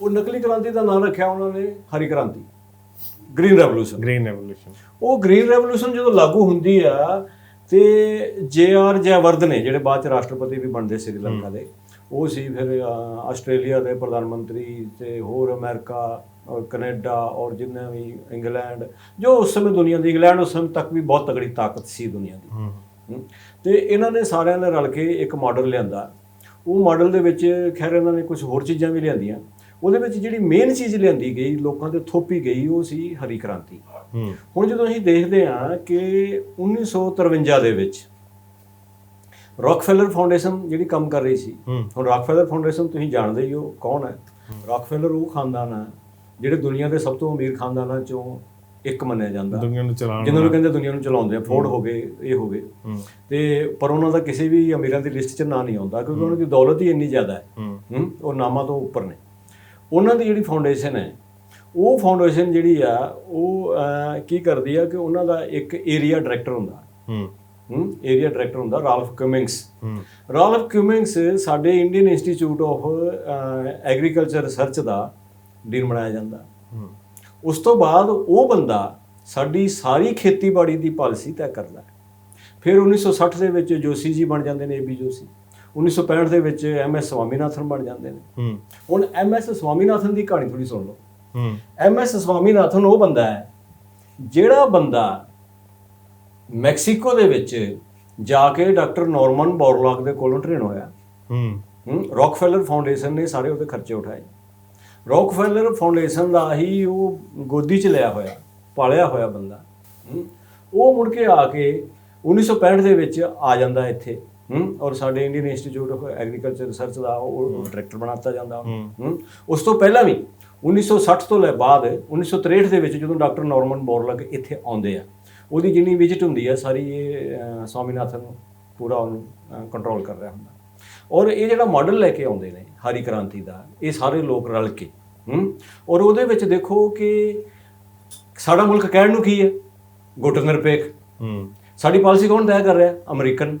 ਉਹ ਨਕਲੀ ਕ੍ਰਾਂਤੀ ਦਾ ਨਾਮ ਰੱਖਿਆ ਉਹਨਾਂ ਨੇ ਹਰੀ ਕ੍ਰਾਂਤੀ। ਗ੍ਰੀਨ ਰੈਵੋਲੂਸ਼ਨ ਗ੍ਰੀਨ ਰੈਵੋਲੂਸ਼ਨ ਉਹ ਗ੍ਰੀਨ ਰੈਵੋਲੂਸ਼ਨ ਜਦੋਂ ਲਾਗੂ ਹੁੰਦੀ ਆ ਤੇ ਜੇ ਆਰ ਜੈਵਰਧਨ ਨੇ ਜਿਹੜੇ ਬਾਅਦ ਚ ਰਾਸ਼ਟਰਪਤੀ ਵੀ ਬਣਦੇ ਸ੍ਰੀਲੰਕਾ ਦੇ ਉਹ ਸੀ ਫਿਰ ਆਸਟ੍ਰੇਲੀਆ ਦੇ ਪ੍ਰਧਾਨ ਮੰਤਰੀ ਤੇ ਹੋਰ ਅਮਰੀਕਾ ਔਰ ਕੈਨੇਡਾ ਔਰ ਜਿੰਨੇ ਵੀ ਇੰਗਲੈਂਡ ਜੋ ਉਸ ਸਮੇਂ ਦੁਨੀਆ ਦੀ ਇੰਗਲੈਂਡ ਉਸ ਸਮੇਂ ਤੱਕ ਵੀ ਬਹੁਤ ਤਗੜੀ ਤਾਕਤ ਸੀ ਦੁਨੀਆ ਦੀ। ਤੇ ਇਹਨਾਂ ਨੇ ਸਾਰਿਆਂ ਨੇ ਰਲ ਕੇ ਇੱਕ ਮਾਡਲ ਲਿਆਂਦਾ। ਉਹ ਮਾਡਲ ਦੇ ਵਿੱਚ ਖੈਰ ਇਹਨਾਂ ਨੇ ਕੁਝ ਹੋਰ ਚੀਜ਼ਾਂ ਵੀ ਲਿਆਂਦੀਆਂ। ਉਹਦੇ ਵਿੱਚ ਜਿਹੜੀ ਮੇਨ ਚੀਜ਼ ਲਿਆਂਦੀ ਗਈ ਲੋਕਾਂ ਤੇ ਥੋਪੀ ਗਈ ਉਹ ਸੀ ਹਰੀ ਕ੍ਰਾਂਤੀ। ਹੁਣ ਜਦੋਂ ਅਸੀਂ ਦੇਖਦੇ ਹਾਂ ਕਿ 1953 ਦੇ ਵਿੱਚ ਰੌਕਫੈਲਰ ਫਾਊਂਡੇਸ਼ਨ ਜਿਹੜੀ ਕੰਮ ਕਰ ਰਹੀ ਸੀ ਹੁਣ ਰੌਕਫੈਲਰ ਫਾਊਂਡੇਸ਼ਨ ਤੁਸੀਂ ਜਾਣਦੇ ਹੀ ਹੋ ਕੌਣ ਹੈ? ਰੌਕਫੈਲਰ ਉਹ ਖਾਨਦਾਨ ਹੈ ਜਿਹੜੇ ਦੁਨੀਆ ਦੇ ਸਭ ਤੋਂ ਅਮੀਰ ਖਾਨਦਾਨਾਂ ਚੋਂ ਇੱਕ ਮੰਨਿਆ ਜਾਂਦਾ। ਦੁਨੀਆ ਨੂੰ ਚਲਾਉਣ ਜਿਨ੍ਹਾਂ ਨੂੰ ਕਹਿੰਦੇ ਦੁਨੀਆ ਨੂੰ ਚਲਾਉਂਦੇ ਆ ਫੋਰਡ ਹੋ। ਗਏ ਇਹ ਹੋ ਗਏ। ਤੇ ਪਰ ਉਹਨਾਂ ਦਾ ਕਿਸੇ ਵੀ ਅਮੀਰਾਂ ਦੀ ਲਿਸਟ 'ਚ ਨਾਂ ਨਹੀਂ ਆਉਂਦਾ ਕਿਉਂਕਿ ਉਹਨਾਂ ਦੀ ਦੌਲਤ ਹੀ ਇੰਨੀ ਜ਼ਿਆਦਾ ਹੂੰ ਉਹ ਨਾਮਾਂ ਤੋਂ ਉੱਪਰ ਨੇ। ਉਹਨਾਂ ਦੀ ਜਿਹੜੀ ਫਾਊਂਡੇਸ਼ਨ ਹੈ ਉਹ ਫਾਊਂਡੇਸ਼ਨ ਜਿਹੜੀ ਆ ਉਹ ਕੀ ਕਰਦੀ ਆ ਕਿ ਉਹਨਾਂ ਦਾ ਇੱਕ ਏਰੀਆ ਡਾਇਰੈਕਟਰ ਹੁੰਦਾ। ਹੂੰ। ਹੂੰ ਏਰੀਆ ਡਾਇਰੈਕਟਰ ਹੁੰਦਾ ਰਾਲਫ ਕਮਿੰਗਸ ਹੂੰ। ਰਾਲਫ ਕਮਿੰਗਸ ਸਾਡੇ Indian Institute of Agriculture Research the dean ਬਣਾਇਆ ਜਾਂਦਾ। ਹੂੰ। ਉਸ ਤੋਂ ਬਾਅਦ ਉਹ ਬੰਦਾ ਸਾਡੀ ਸਾਰੀ ਖੇਤੀਬਾੜੀ ਦੀ ਪਾਲਿਸੀ ਤੈਅ ਕਰਦਾ। ਫਿਰ 1960 ਦੇ ਵਿੱਚ ਜੋਸ਼ੀ ਜੀ ਬਣ ਜਾਂਦੇ ਨੇ ਏਬੀ ਜੋਸ਼ੀ। 1965 ਦੇ ਵਿੱਚ ਐਮ ਐਸ ਸਵਾਮੀਨਾਥਨ ਬਣ ਜਾਂਦੇ ਨੇ। ਹੂੰ। ਹੁਣ ਐਮ ਐਸ ਸਵਾਮੀਨਾਥਨ ਦੀ ਕਹਾਣੀ ਥੋੜੀ ਸੁਣ ਲਓ। ਹੂੰ। ਐਮ ਐਸ ਸਵਾਮੀਨਾਥਨ ਉਹ ਬੰਦਾ ਹੈ ਜਿਹੜਾ ਬੰਦਾ ਮੈਕਸੀਕੋ ਦੇ ਵਿੱਚ ਜਾ ਕੇ ਡਾਕਟਰ ਨਾਰਮਨ ਬੋਰਲਾਗ ਦੇ ਕੋਲੋਂ ਟ੍ਰੇਨ ਹੋਇਆ। ਹੂੰ। ਹੂੰ ਰੌਕਫੈਲਰ ਫਾਊਂਡੇਸ਼ਨ ਨੇ ਸਾਰੇ ਉਹਦੇ ਖਰਚੇ ਉਠਾਏ। ਰੌਕਫੈਲਰ ਫਾਊਂਡੇਸ਼ਨ ਦਾ ਹੀ ਉਹ ਗੋਦੀ 'ਚ ਲਿਆ ਹੋਇਆ ਪਾਲਿਆ ਹੋਇਆ ਬੰਦਾ। ਹੂੰ ਉਹ ਮੁੜ ਕੇ ਆ ਕੇ 1965 ਦੇ ਵਿੱਚ ਆ ਜਾਂਦਾ ਇੱਥੇ। ਹੂੰ? ਔਰ ਸਾਡੇ Indian Institute of Agriculture Research ਦਾ ਉਹ ਡਾਇਰੈਕਟਰ ਬਣਾਤਾ ਜਾਂਦਾ। ਹੂੰ। ਉਸ ਤੋਂ ਪਹਿਲਾਂ ਵੀ 1960 ਤੋਂ ਲੈ ਬਾਅਦ 1963 ਦੇ ਵਿੱਚ ਜਦੋਂ ਡਾਕਟਰ ਨਾਰਮਨ ਬੋਰਲਗ ਇੱਥੇ ਆਉਂਦੇ ਆ ਉਹਦੀ ਜਿੰਨੀ ਵਿਜ਼ਿਟ ਹੁੰਦੀ ਹੈ ਸਾਰੀ ਇਹ ਸਵਾਮੀਨਾਥਨ ਪੂਰਾ ਉਹਨੂੰ ਕੰਟਰੋਲ ਕਰ ਰਿਹਾ ਹੁੰਦਾ। ਔਰ ਇਹ ਜਿਹੜਾ ਮਾਡਲ ਲੈ ਕੇ ਆਉਂਦੇ ਨੇ ਹਰੀ ਕ੍ਰਾਂਤੀ ਦਾ ਇਹ ਸਾਰੇ ਲੋਕ ਰਲ ਕੇ ਹੂੰ? ਔਰ ਉਹਦੇ ਵਿੱਚ ਦੇਖੋ ਕਿ ਸਾਡਾ ਮੁਲਕ ਕਹਿਣ ਨੂੰ ਕੀ ਹੈ? ਗੁੱਟ ਨਿਰਪੇਖ ਹੂੰ। ਸਾਡੀ ਪਾਲਿਸੀ ਕੌਣ ਤੈਅ ਕਰ ਰਿਹਾ? ਅਮਰੀਕਨ।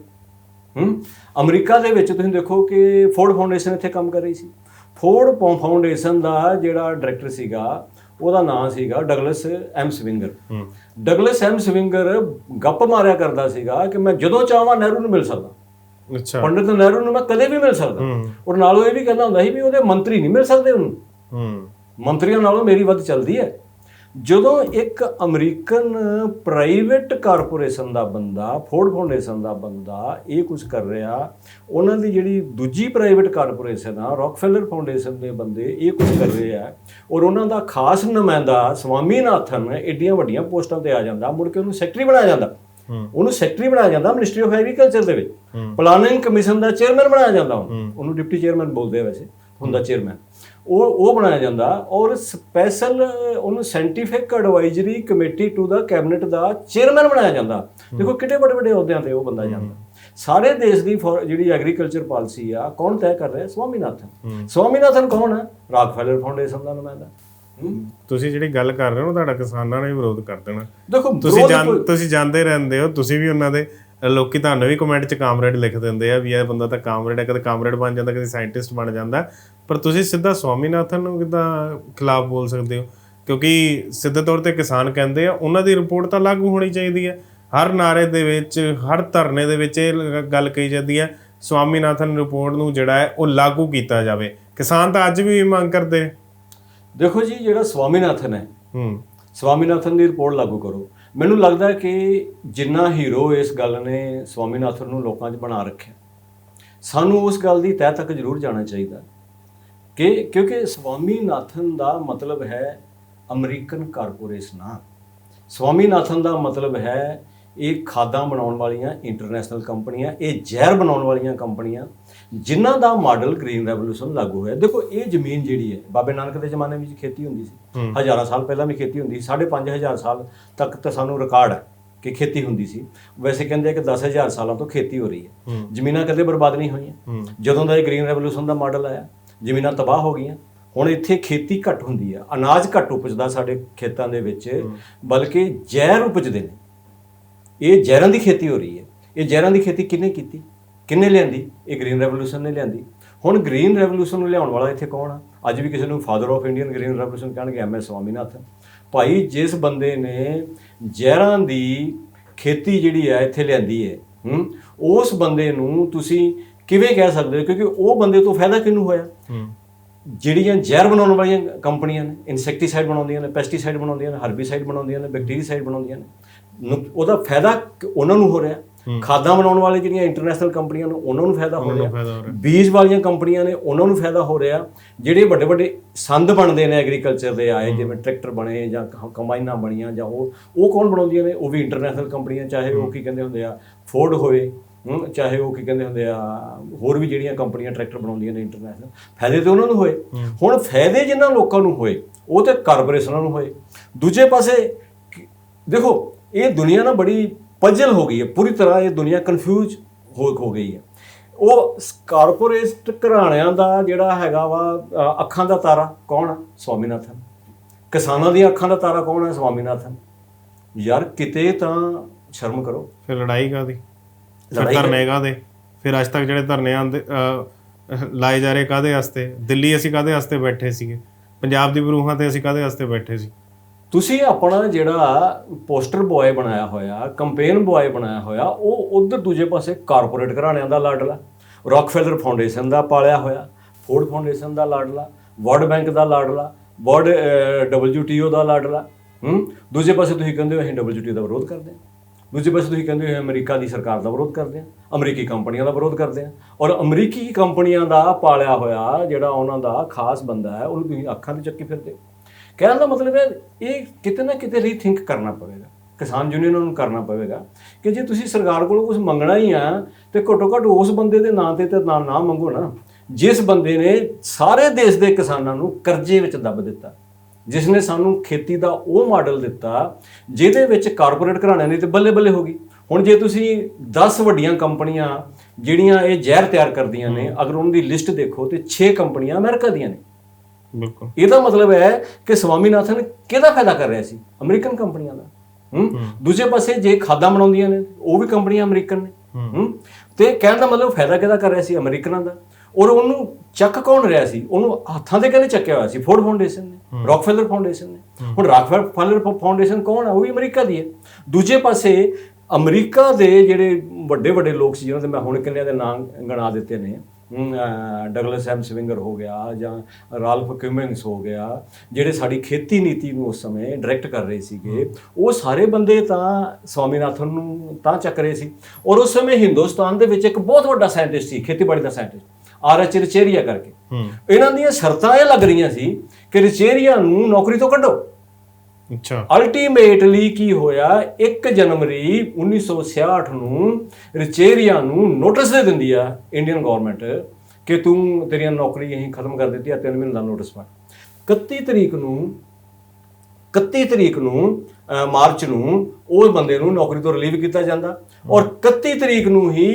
ਹੂੰ? ਅਮਰੀਕਾ ਦੇ ਵਿੱਚ ਤੁਸੀਂ ਦੇਖੋ ਕਿ ਫੋਰਡ ਫਾਊਂਡੇਸ਼ਨ ਇੱਥੇ ਕੰਮ ਕਰ ਰਹੀ ਸੀ। ਫੋਰਡ ਫਾਊਂਡੇਸ਼ਨ ਦਾ ਜਿਹੜਾ ਡਾਇਰੈਕਟਰ ਸੀਗਾ ਉਹਦਾ ਨਾਮ ਸੀਗਾ ਡਗਲਸ ਐਮ ਸਵਿੰਗਰ ਹੂੰ। ਡਗਲਸ ਐਮ ਸਵਿੰਗਰ ਗੱਪ ਮਾਰਿਆ ਕਰਦਾ ਸੀਗਾ ਕਿ ਮੈਂ ਜਦੋਂ ਚਾਹਾਂ ਨਹਿਰੂ ਨੂੰ ਮਿਲ ਸਕਦਾ। ਅੱਛਾ। ਪੰਡਿਤ ਨਹਿਰੂ ਨੂੰ ਮੈਂ ਕਦੇ ਵੀ ਮਿਲ ਸਕਦਾ। ਔਰ ਨਾਲ ਉਹ ਇਹ ਵੀ ਕਹਿੰਦਾ ਹੁੰਦਾ ਸੀ ਵੀ ਉਹਦੇ ਮੰਤਰੀ ਨਹੀਂ ਮਿਲ ਸਕਦੇ ਉਹਨੂੰ। ਹੂੰ। ਮੰਤਰੀਆਂ ਨਾਲੋਂ ਮੇਰੀ ਵੱਧ ਚੱਲਦੀ ਹੈ। ਜਦੋਂ ਇੱਕ ਅਮਰੀਕਨ ਪ੍ਰਾਈਵੇਟ ਕਾਰਪੋਰੇਸ਼ਨ ਦਾ ਬੰਦਾ ਫੋਰਡ ਫਾਊਂਡੇਸ਼ਨ ਦਾ ਬੰਦਾ ਇਹ ਕੁਝ ਕਰ ਰਿਹਾ ਉਹਨਾਂ ਦੀ ਜਿਹੜੀ ਦੂਜੀ ਪ੍ਰਾਈਵੇਟ ਕਾਰਪੋਰੇਸ਼ਨ ਆ ਰੌਕਫੈਲਰ ਫਾਊਂਡੇਸ਼ਨ ਦੇ ਬੰਦੇ ਇਹ ਕੁਝ ਕਰ ਰਹੇ ਆ ਔਰ ਉਹਨਾਂ ਦਾ ਖਾਸ ਨੁਮਾਇੰਦਾ ਸਵਾਮੀਨਾਥਨ ਏਡੀਆਂ ਵੱਡੀਆਂ ਪੋਸਟਾਂ ਤੇ ਆ ਜਾਂਦਾ ਮੁੜ ਕੇ ਉਹਨੂੰ ਸੈਕਟਰੀ ਬਣਾਇਆ ਜਾਂਦਾ। ਉਹਨੂੰ ਸੈਕਟਰੀ ਬਣਾਇਆ ਜਾਂਦਾ ਮਿਨਿਸਟਰੀ ਆਫ ਐਗਰੀਕਲਚਰ ਦੇ ਵਿੱਚ। ਪਲਾਨਿੰਗ ਕਮਿਸ਼ਨ ਦਾ ਚੇਅਰਮੈਨ ਬਣਾਇਆ ਜਾਂਦਾ ਉਹਨੂੰ। ਡਿਪਟੀ ਚੇਅਰਮੈਨ ਬੋਲਦੇ ਆ ਵੈਸੇ ਹੁੰਦਾ ਚੇਅਰਮੈਨ ਉਹ ਉਹ ਬਣਾਇਆ ਜਾਂਦਾ ਔਰ ਸਪੈਸ਼ਲ ਉਹਨੂੰ ਸਾਇੰਟੀਫਿਕ ਐਡਵਾਈਜ਼ਰੀ ਕਮੇਟੀ ਟੂ ਦਾ ਕੈਬਨਿਟ ਦਾ ਚੇਅਰਮੈਨ ਬਣਾਇਆ ਜਾਂਦਾ। ਦੇਖੋ ਕਿੰਨੇ ਵੱਡੇ ਵੱਡੇ ਅਹੁਦਿਆਂ ਤੇ ਉਹ ਬੰਦਾ ਜਾਂਦਾ। ਸਾਰੇ ਦੇਸ਼ ਦੀ ਜਿਹੜੀ ਐਗਰੀਕਲਚਰ ਪਾਲਿਸੀ ਆ ਕੌਣ ਤੈਅ ਕਰ ਰਿਹਾ? ਸਵਾਮੀਨਾਥਨ। ਸਵਾਮੀਨਾਥਨ ਕੌਣ ਹੈ ਰਾਕਫੈਲਰ ਫਾਊਂਡੇਸ਼ਨ ਦਾ ਨੁਮਾਇੰਦਾ। ਤੁਸੀਂ ਜਿਹੜੀ ਗੱਲ ਕਰ ਰਹੇ ਹੋ ਤੁਹਾਡਾ ਕਿਸਾਨਾਂ ਨੇ ਵਿਰੋਧ ਕਰ ਦੇਣਾ। ਦੇਖੋ ਤੁਸੀਂ ਤੁਸੀਂ ਜਾਣਦੇ ਰਹਿੰਦੇ ਹੋ ਤੁਸੀਂ ਵੀ ਉਹਨਾਂ ਦੇ ਲੋਕੀ ਤੁਹਾਨੂੰ ਵੀ ਕਮੈਂਟ 'ਚ ਕਾਮਰੇਡ ਲਿਖ ਦਿੰਦੇ ਆ ਵੀ ਇਹ ਬੰਦਾ ਤਾਂ ਕਾਮਰੇਡ ਹੈ ਕਦੇ ਕਾਮਰੇਡ ਬਣ ਜਾਂਦਾ ਕਦੇ ਸਾਇੰਟਿਸਟ ਬਣ ਜਾਂਦਾ। ਪਰ ਤੁਸੀਂ ਸਿੱਧਾ ਸਵਾਮੀਨਾਥਨ ਨੂੰ ਕਿਦਾਂ ਖਿਲਾਫ ਬੋਲ ਸਕਦੇ ਹੋ? ਕਿਉਂਕਿ ਸਿੱਧੇ ਤੌਰ ਤੇ ਕਿਸਾਨ ਕਹਿੰਦੇ ਆ ਉਹਨਾਂ ਦੀ ਰਿਪੋਰਟ ਤਾਂ ਲਾਗੂ ਹੋਣੀ ਚਾਹੀਦੀ ਹੈ ਹਰ ਨਾਰੇ ਦੇ ਵਿੱਚ ਹਰ ਧਰਨੇ ਦੇ ਵਿੱਚ ਇਹ ਗੱਲ ਕਹੀ ਜਾਂਦੀ ਹੈ ਸਵਾਮੀਨਾਥਨ ਰਿਪੋਰਟ ਨੂੰ ਜਿਹੜਾ ਹੈ ਉਹ ਲਾਗੂ ਕੀਤਾ ਜਾਵੇ। ਕਿਸਾਨ ਤਾਂ ਅੱਜ ਵੀ ਮੰਗ ਕਰਦੇ। ਦੇਖੋ ਜੀ ਜਿਹੜਾ ਸਵਾਮੀਨਾਥਨ ਹੈ ਹੂੰ। ਸਵਾਮੀਨਾਥਨ ਦੀ ਰਿਪੋਰਟ ਲਾਗੂ ਕਰੋ। ਮੈਨੂੰ ਲੱਗਦਾ ਕਿ ਜਿੰਨਾ ਹੀਰੋ ਇਸ ਗੱਲ ਨੇ ਸਵਾਮੀਨਾਥਨ ਨੂੰ ਲੋਕਾਂ 'ਚ ਬਣਾ ਰੱਖਿਆ, ਸਾਨੂੰ ਉਸ ਗੱਲ ਦੀ ਤਹਿ ਤੱਕ ਜ਼ਰੂਰ ਜਾਣਾ ਚਾਹੀਦਾ ਕਿ ਕਿਉਂਕਿ ਸਵਾਮੀਨਾਥਨ ਦਾ ਮਤਲਬ ਹੈ ਅਮਰੀਕਨ ਕਾਰਪੋਰੇਸ਼ਨਾਂ। ਸਵਾਮੀਨਾਥਨ ਦਾ ਮਤਲਬ ਹੈ ਇਹ ਖਾਦਾਂ ਬਣਾਉਣ ਵਾਲੀਆਂ ਇੰਟਰਨੈਸ਼ਨਲ ਕੰਪਨੀਆਂ ਇਹ ਜ਼ਹਿਰ ਬਣਾਉਣ ਵਾਲੀਆਂ ਕੰਪਨੀਆਂ ਜਿਨ੍ਹਾਂ ਦਾ ਮਾਡਲ ਗ੍ਰੀਨ ਰੈਵੋਲੂਸ਼ਨ ਲਾਗੂ ਹੋਇਆ। ਦੇਖੋ ਇਹ ਜ਼ਮੀਨ ਜਿਹੜੀ ਹੈ ਬਾਬੇ ਨਾਨਕ ਦੇ ਜ਼ਮਾਨੇ ਵਿੱਚ ਖੇਤੀ ਹੁੰਦੀ ਸੀ। ਹਜ਼ਾਰਾਂ ਸਾਲ ਪਹਿਲਾਂ ਵੀ ਖੇਤੀ ਹੁੰਦੀ ਸੀ 5500 ਸਾਲ ਤੱਕ ਤਾਂ ਸਾਨੂੰ ਰਿਕਾਰਡ ਹੈ ਕਿ ਖੇਤੀ ਹੁੰਦੀ ਸੀ। ਵੈਸੇ ਕਹਿੰਦੇ ਆ ਕਿ 10000 ਸਾਲਾਂ ਤੋਂ ਖੇਤੀ ਹੋ ਰਹੀ ਹੈ। ਜ਼ਮੀਨਾਂ ਕਦੇ ਬਰਬਾਦ ਨਹੀਂ ਹੋਈਆਂ। ਜਦੋਂ ਦਾ ਇਹ ਗ੍ਰੀਨ ਰੈਵੋਲੂਸ਼ਨ ਦਾ ਮਾਡਲ ਆਇਆ ਜ਼ਮੀਨਾਂ ਤਬਾਹ ਹੋ ਗਈਆਂ। ਹੁਣ ਇੱਥੇ ਖੇਤੀ ਘੱਟ ਹੁੰਦੀ ਆ ਅਨਾਜ ਘੱਟ ਉਪਜਦਾ ਸਾਡੇ ਖੇਤਾਂ ਦੇ ਵਿੱਚ ਬਲਕਿ ਜ਼ਹਿਰ ਉਪਜਦੇ ਨੇ। ਇਹ ਜ਼ਹਿਰਾਂ ਦੀ ਖੇਤੀ ਹੋ ਰਹੀ ਹੈ। ਇਹ ਜ਼ਹਿਰਾਂ ਦੀ ਖੇਤੀ ਕਿਹਨੇ ਕੀਤੀ? ਕਿਹਨੇ ਲਿਆਂਦੀ? ਇਹ ਗ੍ਰੀਨ ਰੈਵੋਲੂਸ਼ਨ ਨੇ ਲਿਆਂਦੀ। ਹੁਣ ਗ੍ਰੀਨ ਰੈਵੋਲੂਸ਼ਨ ਨੂੰ ਲਿਆਉਣ ਵਾਲਾ ਇੱਥੇ ਕੌਣ ਆ? ਅੱਜ ਵੀ ਕਿਸੇ ਨੂੰ father of Indian green revolution ਕਹਿਣਗੇ ਐਮ ਐਸ ਸਵਾਮੀਨਾਥਨ ਭਾਈ, ਜਿਸ ਬੰਦੇ ਨੇ ਜ਼ਹਿਰਾਂ ਦੀ ਖੇਤੀ ਜਿਹੜੀ ਹੈ, ਇੱਥੇ ਲਿਆਂਦੀ ਹੈ, ਹੂੰ? ਉਸ ਬੰਦੇ ਨੂੰ ਤੁਸੀਂ ਕਿਵੇਂ ਕਹਿ ਸਕਦੇ ਹੋ? ਕਿਉਂਕਿ ਉਹ ਬੰਦੇ ਤੋਂ ਫਾਇਦਾ ਕਿਹਨੂੰ ਹੋਇਆ? ਜਿਹੜੀਆਂ ਜ਼ਹਿਰ ਬਣਾਉਣ ਵਾਲੀਆਂ ਕੰਪਨੀਆਂ ਨੇ ਇਨਸੈਕਟੀਸਾਈਡ ਬਣਾਉਂਦੀਆਂ ਨੇ ਪੈਸਟੀਸਾਈਡ ਬਣਾਉਂਦੀਆਂ ਨੇ ਹਰਬੀਸਾਈਡ ਬਣਾਉਂਦੀਆਂ ਨੇ ਬੈਕਟੀਰੀਸਾਈਡ ਬਣਾਉਂਦੀਆਂ ਨੇ ਉਹਦਾ ਫਾਇਦਾ ਉਹਨਾਂ ਨੂੰ ਹੋ ਰਿਹਾ। ਖਾਦਾਂ ਬਣਾਉਣ ਵਾਲੇ ਜਿਹੜੀਆਂ ਇੰਟਰਨੈਸ਼ਨਲ ਕੰਪਨੀਆਂ ਨੇ ਉਹਨਾਂ ਨੂੰ ਫਾਇਦਾ ਹੋ ਰਿਹਾ। ਬੀਜ ਵਾਲੀਆਂ ਕੰਪਨੀਆਂ ਨੇ ਉਹਨਾਂ ਨੂੰ ਫਾਇਦਾ ਹੋ ਰਿਹਾ। ਜਿਹੜੇ ਵੱਡੇ ਵੱਡੇ ਸੰਦ ਬਣਦੇ ਨੇ ਐਗਰੀਕਲਚਰ ਦੇ ਆਏ ਜਿਵੇਂ ਟਰੈਕਟਰ ਬਣੇ ਜਾਂ ਕੰਬਾਈਨਾਂ ਬਣੀਆਂ ਜਾਂ ਉਹ ਉਹ ਕੌਣ ਬਣਾਉਂਦੀਆਂ ਨੇ? ਉਹ ਵੀ ਇੰਟਰਨੈਸ਼ਨਲ ਕੰਪਨੀਆਂ ਚਾਹੇ ਉਹ ਕੀ ਕਹਿੰਦੇ ਹੁੰਦੇ ਆ ਫੋਰਡ ਹੋਵੇ ਚਾਹੇ ਉਹ ਕੀ ਕਹਿੰਦੇ ਹੁੰਦੇ ਆ ਹੋਰ ਵੀ ਜਿਹੜੀਆਂ ਕੰਪਨੀਆਂ ਟਰੈਕਟਰ ਬਣਾਉਂਦੀਆਂ ਨੇ ਇੰਟਰਨੈਸ਼ਨਲ ਫਾਇਦੇ ਤੇ ਉਹਨਾਂ ਨੂੰ ਹੋਏ। ਹੁਣ ਫਾਇਦੇ ਜਿਨ੍ਹਾਂ ਲੋਕਾਂ ਨੂੰ ਹੋਏ ਉਹ ਤੇ ਕਾਰਪੋਰੇਸ਼ਨਾਂ ਨੂੰ ਹੋਏ। ਦੂਜੇ ਪਾਸੇ ਦੇਖੋ ਇਹ ਦੁਨੀਆ ਨਾ ਬੜੀ ਪਜਲ ਹੋ ਗਈ ਹੈ। ਪੂਰੀ ਤਰ੍ਹਾਂ ਇਹ ਦੁਨੀਆ ਕਨਫਿਊਜ਼ ਹੋ ਹੋ ਗਈ ਹੈ। ਉਹ ਕਾਰਪੋਰੇਟ ਘਰਾਣਿਆਂ ਦਾ ਜਿਹੜਾ ਹੈਗਾ ਵਾ ਅੱਖਾਂ ਦਾ ਤਾਰਾ ਕੌਣ ਆ? ਸਵਾਮੀਨਾਥਨ। ਕਿਸਾਨਾਂ ਦੀਆਂ ਅੱਖਾਂ ਦਾ ਤਾਰਾ ਕੌਣ ਹੈ ਸਵਾਮੀਨਾਥਨ। ਯਾਰ ਕਿਤੇ ਤਾਂ ਸ਼ਰਮ ਕਰੋ। ਫਿਰ ਲੜਾਈ ਕਾਦੀ ਫਿਰ ਧਰਨੇ ਕਾਦੇ ਫਿਰ ਅੱਜ ਤੱਕ ਜਿਹੜੇ ਧਰਨੇ ਆਂਦੇ ਲਾਏ ਜਾ ਰਹੇ ਕਾਦੇ ਵਾਸਤੇ? ਦਿੱਲੀ ਅਸੀਂ ਕਾਦੇ ਵਾਸਤੇ ਬੈਠੇ ਸੀਗੇ? ਪੰਜਾਬ ਦੀ ਬਰੂਹਾਂ ਤੇ ਅਸੀਂ ਕਾਦੇ ਵਾਸਤੇ ਬੈਠੇ ਸੀ? ਤੁਸੀਂ ਆਪਣਾ ਜਿਹੜਾ ਪੋਸਟਰ ਬॉय ਬਣਾਇਆ ਹੋਇਆ ਕੰਪੇਨ ਬॉय ਬਣਾਇਆ ਹੋਇਆ ਉਹ ਉਧਰ ਦੂਜੇ ਪਾਸੇ ਕਾਰਪੋਰੇਟ ਘਰਾਣਿਆਂ ਦਾ ਲਾਡਲਾ ਰੌਕਫੈਲਰ ਫਾਊਂਡੇਸ਼ਨ ਦਾ ਪਾਲਿਆ ਹੋਇਆ ਫੋਰਡ ਫਾਊਂਡੇਸ਼ਨ ਦਾ ਲਾਡਲਾ ਵਰਲਡ ਬੈਂਕ ਦਾ ਲਾਡਲਾ ਵਰਲਡ WTO ਦਾ ਲਾਡਲਾ ਹੂੰ? ਦੂਜੇ ਪਾਸੇ ਤੁਸੀਂ ਕਹਿੰਦੇ ਹੋ ਅਸੀਂ WTO ਦਾ ਵਿਰੋਧ ਕਰਦੇ ਹਾਂ। ਦੂਜੇ ਪਾਸੇ ਤੁਸੀਂ ਕਹਿੰਦੇ ਹੋ ਅਮਰੀਕਾ ਦੀ ਸਰਕਾਰ ਦਾ ਵਿਰੋਧ ਕਰਦੇ ਆ, ਅਮਰੀਕੀ ਕੰਪਨੀਆਂ ਦਾ ਵਿਰੋਧ ਕਰਦੇ ਆ, ਔਰ ਅਮਰੀਕੀ ਕੰਪਨੀਆਂ ਦਾ ਪਾਲਿਆ ਹੋਇਆ ਜਿਹੜਾ ਉਹਨਾਂ ਦਾ ਖਾਸ ਬੰਦਾ ਹੈ, ਉਹਨੂੰ ਤੁਸੀਂ ਅੱਖਾਂ ਤੇ ਚੱਕੀ ਫਿਰਦੇ ਹੋ। ਕਹਿਣ ਦਾ ਮਤਲਬ ਹੈ, ਇਹ ਕਿਤੇ ਨਾ ਕਿਤੇ ਰੀਥਿੰਕ ਕਰਨਾ ਪਵੇਗਾ, ਕਿਸਾਨ ਯੂਨੀਅਨਾਂ ਨੂੰ ਕਰਨਾ ਪਵੇਗਾ ਕਿ ਜੇ ਤੁਸੀਂ ਸਰਕਾਰ ਕੋਲੋਂ ਕੁਝ ਮੰਗਣਾ ਹੀ ਆ, ਤੇ ਘੱਟੋ ਘੱਟ ਉਸ ਬੰਦੇ ਦੇ ਨਾਂ ਤੇ ਤੇ ਨਾ ਨਾ ਮੰਗੋ ਨਾ। ਜਿਸ ਬੰਦੇ ਨੇ ਸਾਰੇ ਦੇਸ਼ ਦੇ ਕਿਸਾਨਾਂ ਨੂੰ ਕਰਜ਼ੇ ਵਿੱਚ ਦੱਬ ਦਿੱਤਾ ਜਿਸ ਨੇ ਸਾਨੂੰ ਖੇਤੀ ਦਾ ਉਹ ਮਾਡਲ ਦਿੱਤਾ ਜਿਹਦੇ ਵਿੱਚ ਕਾਰਪੋਰੇਟ ਘਰਾਣਿਆਂ ਦੀ ਤੇ ਬੱਲੇ ਬੱਲੇ ਹੋ ਗਈ। ਹੁਣ ਜੇ ਤੁਸੀਂ 10 ਵੱਡੀਆਂ ਕੰਪਨੀਆਂ ਜਿਹੜੀਆਂ ਇਹ ਜ਼ਹਿਰ ਤਿਆਰ ਕਰਦੀਆਂ ਨੇ ਅਗਰ ਉਹਨਾਂ ਦੀ ਲਿਸਟ ਦੇਖੋ ਤੇ 6 ਕੰਪਨੀਆਂ ਅਮਰੀਕਾ ਦੀਆਂ ਨੇ। ਬਿਲਕੁਲ। ਇਹਦਾ ਮਤਲਬ ਹੈ ਕਿ ਸਵਾਮੀਨਾਥਨ ਕਿਹਦਾ ਫਾਇਦਾ ਕਰ ਰਿਹਾ ਸੀ? ਅਮਰੀਕਨ ਕੰਪਨੀਆਂ ਦਾ। ਹੂੰ? ਦੂਜੇ ਪਾਸੇ ਜੇ ਖਾਦਾਂ ਬਣਾਉਂਦੀਆਂ ਨੇ ਉਹ ਵੀ ਕੰਪਨੀਆਂ ਅਮਰੀਕਨ ਨੇ। ਹੂੰ? ਤੇ ਕਹਿਣ ਦਾ ਮਤਲਬ ਫਾਇਦਾ ਕਿਹਦਾ ਕਰ ਰਿਹਾ ਸੀ? ਅਮਰੀਕਨਾਂ ਦਾ। ਔਰ ਉਹਨੂੰ ਚੱਕ ਕੌਣ ਰਿਹਾ ਸੀ? ਉਹਨੂੰ ਹੱਥਾਂ ਦੇ ਕਹਿੰਦੇ ਚੱਕਿਆ ਹੋਇਆ ਸੀ? ਫੋਰਡ ਫਾਊਂਡੇਸ਼ਨ ਨੇ ਰੌਕਫੈਲਰ ਫਾਊਂਡੇਸ਼ਨ ਨੇ। ਹੁਣ ਰੌਕਫੈਲਰ ਫਾਊਂਡੇਸ਼ਨ ਕੌਣ ਹੈ ਉਹ ਵੀ ਅਮਰੀਕਾ ਦੀ ਹੈ। ਦੂਜੇ ਪਾਸੇ ਅਮਰੀਕਾ ਦੇ ਜਿਹੜੇ ਵੱਡੇ ਵੱਡੇ ਲੋਕ ਸੀ ਜਿਹਨਾਂ ਦੇ ਮੈਂ ਹੁਣ ਕਿੰਨਿਆਂ ਦੇ ਨਾਮ ਗਣਾ ਦਿੱਤੇ ਨੇ ਡਗਲਸ ਐਮ ਸਵਿੰਗਰ ਹੋ ਗਿਆ ਜਾਂ ਰਾਲਫ ਕਿਮਿੰਗਸ ਹੋ ਗਿਆ ਜਿਹੜੇ ਸਾਡੀ ਖੇਤੀ ਨੀਤੀ ਨੂੰ ਉਸ ਸਮੇਂ ਡਾਇਰੈਕਟ ਕਰ ਰਹੇ ਸੀਗੇ ਉਹ ਸਾਰੇ ਬੰਦੇ ਤਾਂ ਸਵਾਮੀਨਾਥਨ ਨੂੰ ਤਾਂ ਚੱਕ ਰਹੇ ਸੀ। ਔਰ ਉਸ ਸਮੇਂ ਹਿੰਦੁਸਤਾਨ ਦੇ ਵਿੱਚ ਇੱਕ ਬਹੁਤ ਵੱਡਾ ਸਾਇੰਟਿਸਟ ਸੀ ਖੇਤੀਬਾੜੀ ਦਾ ਸਾਇੰਟਿਸਟ ਆਰ ਐਚ ਰਿਚੇਰੀਆ ਕਰਕੇ। ਇਹਨਾਂ ਦੀਆਂ ਸ਼ਰਤਾਂ ਇਹ ਲੱਗ ਰਹੀਆਂ ਸੀ ਕਿ ਰਿਚੇਰੀਆ ਨੂੰ ਨੌਕਰੀ ਤੋਂ ਕੱਢੋ। ਅੱਛਾ। ਅਲਟੀਮੇਟਲੀ ਕੀ ਹੋਇਆ? 1 ਜਨਵਰੀ 1966 ਨੂੰ ਰਿਚੇਰੀਆ ਨੂੰ ਨੋਟਿਸ ਦੇ ਦਿੰਦੀ ਆ ਇੰਡੀਅਨ ਗਵਰਨਮੈਂਟ ਕਿ ਤੂੰ ਤੇਰੀਆਂ ਨੌਕਰੀ ਅਸੀਂ ਖਤਮ ਕਰ ਦਿੱਤੀ ਆ 3 ਮਹੀਨੇ ਦਾ ਨੋਟਿਸ ਪਾ 31 ਤਰੀਕ ਨੂੰ 31 ਤਰੀਕ ਨੂੰ ਮਾਰਚ ਨੂੰ ਉਸ ਬੰਦੇ ਨੂੰ ਨੌਕਰੀ ਤੋਂ ਰਿਲੀਵ ਕੀਤਾ ਜਾਂਦਾ। ਔਰ 31 ਤਰੀਕ ਨੂੰ ਹੀ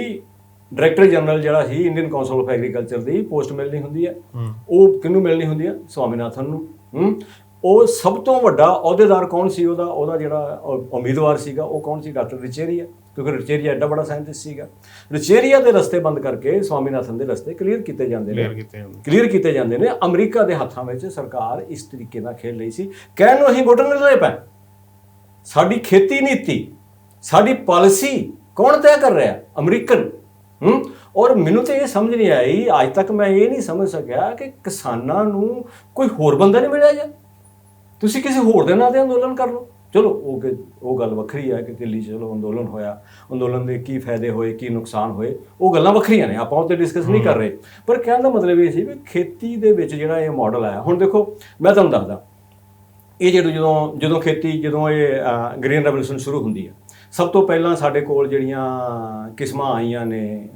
ਡਾਇਰੈਕਟਰ ਜਨਰਲ ਜਿਹੜਾ ਸੀ ਇੰਡੀਅਨ ਕਾਉਂਸਲ ਆਫ ਐਗਰੀਕਲਚਰ ਦੀ ਪੋਸਟ ਮਿਲਣੀ ਹੁੰਦੀ ਹੈ। ਹੂੰ। ਉਹ ਕਿਹਨੂੰ ਮਿਲਣੀ ਹੁੰਦੀ ਆ ਸਵਾਮੀਨਾਥਨ ਨੂੰ। ਹੂੰ। ਉਹ ਸਭ ਤੋਂ ਵੱਡਾ ਅਹੁਦੇਦਾਰ ਕੌਣ ਸੀ? ਉਹਦਾ ਉਹਦਾ ਜਿਹੜਾ ਉਮੀਦਵਾਰ ਸੀਗਾ ਉਹ ਕੌਣ ਸੀ? ਡਾਕਟਰ ਰਿਚੇਰੀਆ ਕਿਉਂਕਿ ਰਿਚੇਰੀਆ ਐਡਾ ਵੱਡਾ ਸਾਇੰਟਿਸਟ ਸੀਗਾ। ਰਿਚੇਰੀਆ ਦੇ ਰਸਤੇ ਬੰਦ ਕਰਕੇ ਸਵਾਮੀਨਾਥਨ ਦੇ ਰਸਤੇ ਕਲੀਅਰ ਕੀਤੇ ਜਾਂਦੇ ਨੇ। ਕਲੀਅਰ ਕੀਤੇ ਜਾਂਦੇ ਨੇ। ਅਮਰੀਕਾ ਦੇ ਹੱਥਾਂ ਵਿੱਚ ਸਰਕਾਰ ਇਸ ਤਰੀਕੇ ਨਾਲ ਖੇਡ ਰਹੀ ਸੀ। ਕਹਿਣ ਨੂੰ ਅਸੀਂ ਗੁੱਟ ਨਹੀਂ ਰਹੇ ਪਏ ਸਾਡੀ ਖੇਤੀ ਨੀਤੀ ਸਾਡੀ ਪਾਲਿਸੀ ਕੌਣ ਤੈਅ ਕਰ ਰਿਹਾ? ਅਮਰੀਕਨ। ਹੂੰ? ਔਰ ਮੈਨੂੰ ਤੇ ਇਹ ਸਮਝ ਨਹੀਂ ਆਈ ਅੱਜ ਤੱਕ ਮੈਂ ਇਹ ਨਹੀਂ ਸਮਝ ਸਕਿਆ ਕਿ ਕਿਸਾਨਾਂ ਨੂੰ ਕੋਈ ਹੋਰ ਬੰਦਾ ਨਹੀਂ ਮਿਲਿਆ ਜਾਂ? ਤੁਸੀਂ ਕਿਸੇ ਹੋਰ ਦੇ ਨਾਂ ਤੇ ਅੰਦੋਲਨ ਕਰ ਲਓ। ਚਲੋ ਉਹ ਉਹ ਗੱਲ ਵੱਖਰੀ ਹੈ ਕਿ ਦਿੱਲੀ 'ਚ ਚਲੋ ਅੰਦੋਲਨ ਹੋਇਆ। ਅੰਦੋਲਨ ਦੇ ਕੀ ਫਾਇਦੇ ਹੋਏ ਕੀ ਨੁਕਸਾਨ ਹੋਏ ਉਹ ਗੱਲਾਂ ਵੱਖਰੀਆਂ ਨੇ ਆਪਾਂ ਉਹ ਤੇ ਡਿਸਕਸ ਨਹੀਂ ਕਰ ਰਹੇ। ਪਰ ਕਹਿਣ ਦਾ ਮਤਲਬ ਇਹ ਸੀ ਵੀ ਖੇਤੀ ਦੇ ਵਿੱਚ ਜਿਹੜਾ ਇਹ ਮਾਡਲ ਆਇਆ ਹੁਣ ਦੇਖੋ ਮੈਂ ਤੁਹਾਨੂੰ ਦੱਸਦਾ। ਇਹ ਜਦੋਂ ਜਦੋਂ ਖੇਤੀ ਜਦੋਂ ਇਹ ਗ੍ਰੀਨ ਰੈਵੋਲੂਸ਼ਨ ਸ਼ੁਰੂ ਹੁੰਦੀ ਹੈ ਸਭ ਤੋਂ ਪਹਿਲਾਂ ਸਾਡੇ ਕੋਲ ਜਿਹੜੀਆਂ ਕਿਸਮਾਂ ਆਈਆਂ ਨੇ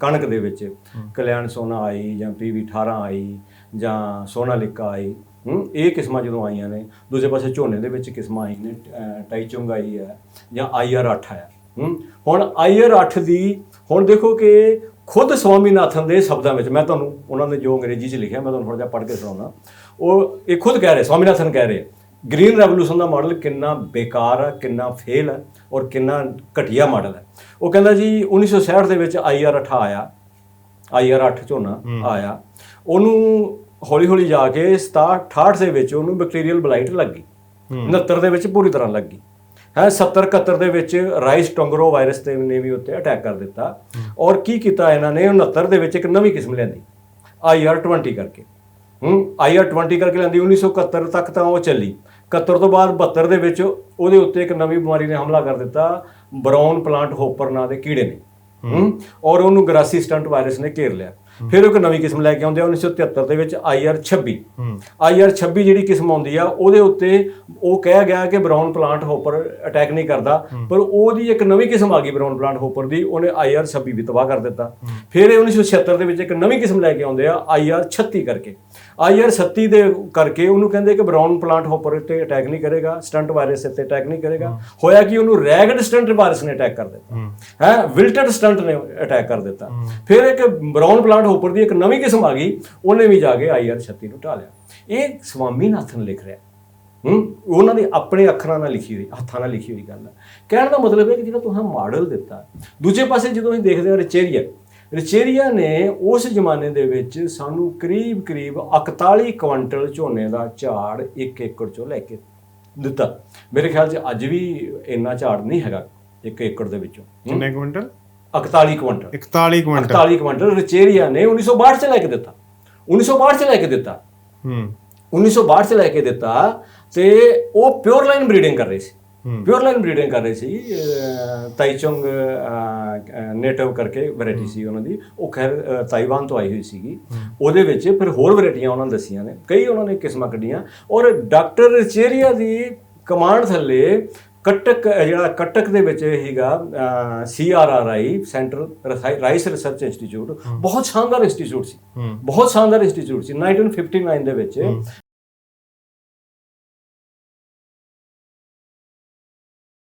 ਕਣਕ ਦੇ ਵਿੱਚ ਕਲਿਆਣ ਸੋਨਾ ਆਈ ਜਾਂ ਪੀਵੀ 18 ਆਈ ਜਾਂ ਸੋਨਾਲਿਕਾ ਆਈ ਇਹ ਕਿਸਮਾਂ ਜਦੋਂ ਆਈਆਂ ਨੇ ਦੂਜੇ ਪਾਸੇ ਝੋਨੇ ਦੇ ਵਿੱਚ ਕਿਸਮਾਂ ਆਈ ਨੇ ਟਾਈਚੁੰਗ ਆਈ ਹੈ ਜਾਂ ਆਈਆਰ 8 ਆਇਆ ਹੂੰ ਹੁਣ ਆਈਆਰ 8 ਦੀ ਹੁਣ ਦੇਖੋ ਕਿ ਖੁਦ ਸਵਾਮੀਨਾਥਨ ਦੇ ਸ਼ਬਦਾਂ ਵਿੱਚ ਮੈਂ ਤੁਹਾਨੂੰ ਉਹਨਾਂ ਨੇ ਜੋ ਅੰਗਰੇਜ਼ੀ 'ਚ ਲਿਖਿਆ ਮੈਂ ਤੁਹਾਨੂੰ ਥੋੜਾ ਜਿਹਾ ਪੜ੍ਹ ਕੇ ਸੁਣਾਉਣਾ ਉਹ ਇਹ ਖੁਦ ਕਹਿ ਰਹੇ ਸਵਾਮੀਨਾਥਨ ਕਹਿ ਰਹੇ ਗ੍ਰੀਨ ਰੈਵੋਲੂਸ਼ਨ ਦਾ ਮਾਡਲ ਕਿੰਨਾ ਬੇਕਾਰ ਹੈ ਕਿੰਨਾ ਫੇਲ ਹੈ ਔਰ ਕਿੰਨਾ ਘਟੀਆ ਮਾਡਲ ਹੈ ਉਹ ਕਹਿੰਦਾ ਜੀ 1966 ਦੇ ਵਿੱਚ ਆਈਆਰ 8 ਆਇਆ ਆਈਆਰ 8 ਝੋਨਾ ਆਇਆ। ਉਹਨੂੰ ਹੌਲੀ ਹੌਲੀ ਜਾ ਕੇ 67 68 ਦੇ ਵਿੱਚ ਉਹਨੂੰ ਬੈਕਟੀਰੀਅਲ ਬਲਾਈਟ ਲੱਗੀ। 69 ਦੇ ਵਿੱਚ ਪੂਰੀ ਤਰ੍ਹਾਂ ਲੱਗੀ। ਹੈ 70 71 ਦੇ ਵਿੱਚ ਰਾਈਸ ਟੰਗਰੋ ਵਾਇਰਸ ਤੇ ਨੇ ਵੀ ਉੱਤੇ ਅਟੈਕ ਕਰ ਦਿੱਤਾ। ਔਰ ਕੀ ਕੀਤਾ ਇਹਨਾਂ ਨੇ? 69 ਦੇ ਵਿੱਚ ਇੱਕ ਨਵੀਂ ਕਿਸਮ ਲਿਆਂਦੀ। IR20 ਕਰਕੇ। ਹੂੰ IR20 ਕਰਕੇ ਲਿਆਂਦੀ। 1971 ਤੱਕ ਤਾਂ ਉਹ ਚੱਲੀ। 71 ਤੋਂ ਬਾਅਦ 72 ਦੇ ਵਿੱਚ ਉਹਦੇ ਉੱਤੇ ਇੱਕ ਨਵੀਂ ਬਿਮਾਰੀ ਨੇ ਹਮਲਾ ਕਰ ਦਿੱਤਾ ਬਰਾਊਨ ਪਲਾਂਟ ਹੋਪਰ ਨਾਂ ਦੇ ਕੀੜੇ ਨੇ। ਹੂੰ? ਔਰ ਉਹਨੂੰ ਗਰਾਸੀ ਸਟੰਟ ਵਾਇਰਸ ਨੇ ਘੇਰ ਲਿਆ। ਫਿਰ ਉਹ ਇੱਕ ਨਵੀਂ ਕਿਸਮ ਲੈ ਕੇ ਆਉਂਦੇ ਆ 1973 ਦੇ ਵਿੱਚ IR26 IR26 ਜਿਹੜੀ ਕਿਸਮ ਆਉਂਦੀ ਆ ਉਹਦੇ ਉੱਤੇ ਉਹ ਕਿਹਾ ਗਿਆ ਕਿ ਬਰਾਊਨ ਪਲਾਂਟ ਹੋਪਰ ਅਟੈਕ ਨਹੀਂ ਕਰਦਾ ਪਰ ਉਹਦੀ ਇੱਕ ਨਵੀਂ ਕਿਸਮ ਆ ਗਈ ਬਰਾਊਨ ਪਲਾਂਟ ਹੋਪਰ ਦੀ ਉਹਨੇ IR26 ਵੀ ਤਬਾਹ ਕਰ ਦਿੱਤਾ। ਫਿਰ ਇਹ 1976 ਦੇ ਵਿੱਚ ਇੱਕ ਨਵੀਂ ਕਿਸਮ ਲੈ ਕੇ ਆਉਂਦੇ ਆ IR36 ਕਰਕੇ। IR37 ਦੇ ਕਰਕੇ ਉਹਨੂੰ ਕਹਿੰਦੇ ਕਿ ਬਰਾਊਨ ਪਲਾਂਟ ਹੋਪਰ ਤੇ ਅਟੈਕ ਨਹੀਂ ਕਰੇਗਾ ਸਟੰਟ ਵਾਇਰਸ ਤੇ ਅਟੈਕ ਨਹੀਂ ਕਰੇਗਾ। ਹੋਇਆ ਕਿ ਉਹਨੂੰ ਰੈਗਡ ਸਟੰਟ ਵਾਇਰਸ ਨੇ ਅਟੈਕ ਕਰ ਦਿੱਤਾ। ਹੈ। ਵਿਲਟਡ ਸਟੰਟ ਨੇ ਅਟੈਕ ਕਰ ਦਿੱਤਾ। ਫਿਰ ਇੱਕ ਬਰਾਊਨ ਪਲਾਂਟ ਹੋਪਰ ਦੀ ਇੱਕ ਨਵੀਂ ਕਿਸਮ ਆ ਗਈ, ਉਹਨੇ ਵੀ ਜਾ ਕੇ IR36 ਨੂੰ ਢਾ ਲਿਆ। ਇਹ ਸਵਾਮੀਨਾਥਨ ਲਿਖ ਰਿਹਾ। ਹੂੰ, ਉਹਨਾਂ ਦੇ ਆਪਣੇ ਅੱਖਰਾਂ ਨਾਲ ਲਿਖੀ ਹੋਈ, ਹੱਥਾਂ ਨਾਲ ਲਿਖੀ ਹੋਈ ਗੱਲ ਹੈ ਕਹਿਣ ਦਾ ਮਤਲਬ ਹੈ ਕਿ ਜਿਹੜਾ ਤੁਸੀਂ ਮਾਡਲ ਦਿੱਤਾ, ਦੂਜੇ ਪਾਸੇ ਜਦੋਂ ਅਸੀਂ ਦੇਖਦੇ ਹਾਂ ਰਿਚੇਰੀਆ ਰਿਚੇਰੀਆ ਨੇ ਉਸ ਜ਼ਮਾਨੇ ਦੇ ਵਿੱਚ ਸਾਨੂੰ ਕਰੀਬ ਕਰੀਬ 41 ਕੁਇੰਟਲ ਝੋਨੇ ਦਾ ਝਾੜ 1 ਏਕੜ ਚੋਂ ਲੈ ਕੇ ਦਿੱਤਾ। ਮੇਰੇ ਖਿਆਲ 'ਚ ਅੱਜ ਵੀ ਇੰਨਾ ਝਾੜ ਨਹੀਂ ਹੈਗਾ 1 ਏਕੜ ਦੇ ਵਿੱਚੋਂ। ਕਿੰਨੇ quintal? 41 quintal. 41 quintal. 41 quintal Richharia ਨੇ 1962 ਚ ਲੈ ਕੇ ਦਿੱਤਾ। 1962 ਚ ਲੈ ਕੇ ਦਿੱਤਾ। ਹੂੰ। 1962 ਚ ਲੈ ਕੇ ਦਿੱਤਾ ਤੇ ਉਹ ਪਿਓਰ ਲਾਈਨ ਬਰੀਡਿੰਗ ਕਰ ਰਹੇ ਸੀ। ਪਿਓਰ ਲਾਈਨ ਬਰੀਡਿੰਗ ਕਰ ਰਹੇ ਸੀ। ਤਾਈਚੁੰਗ ਨੇਟਿਵ ਕਰਕੇ ਵੈਰਾਈਟੀ ਸੀ ਉਹਨਾਂ ਦੀ। ਉਹ ਖੈਰ ਤਾਈਵਾਨ ਤੋਂ ਆਈ ਹੋਈ ਸੀਗੀ। ਉਹਦੇ ਵਿੱਚ ਫਿਰ ਹੋਰ ਵੈਰਾਈਟੀਆਂ ਉਹਨਾਂ ਨੇ ਦੱਸੀਆਂ ਨੇ। ਕਈ ਉਹਨਾਂ ਨੇ ਕਿਸਮਾਂ ਕੱਢੀਆਂ। ਔਰ ਡਾਕਟਰ ਰਿਚੇਰੀਆ ਦੀ ਕਮਾਂਡ ਥੱਲੇ ਕਟਕ ਜਿਹੜਾ ਕਟਕ ਦੇ ਵਿੱਚ ਹੀਗਾ CRRI centre rice research institute ਬਹੁਤ ਸ਼ਾਨਦਾਰ ਇੰਸਟੀਚਿਊਟ ਸੀ। ਬਹੁਤ ਸ਼ਾਨਦਾਰ ਇੰਸਟੀਚਿਊਟ ਸੀ। 1959 ਦੇ ਵਿੱਚ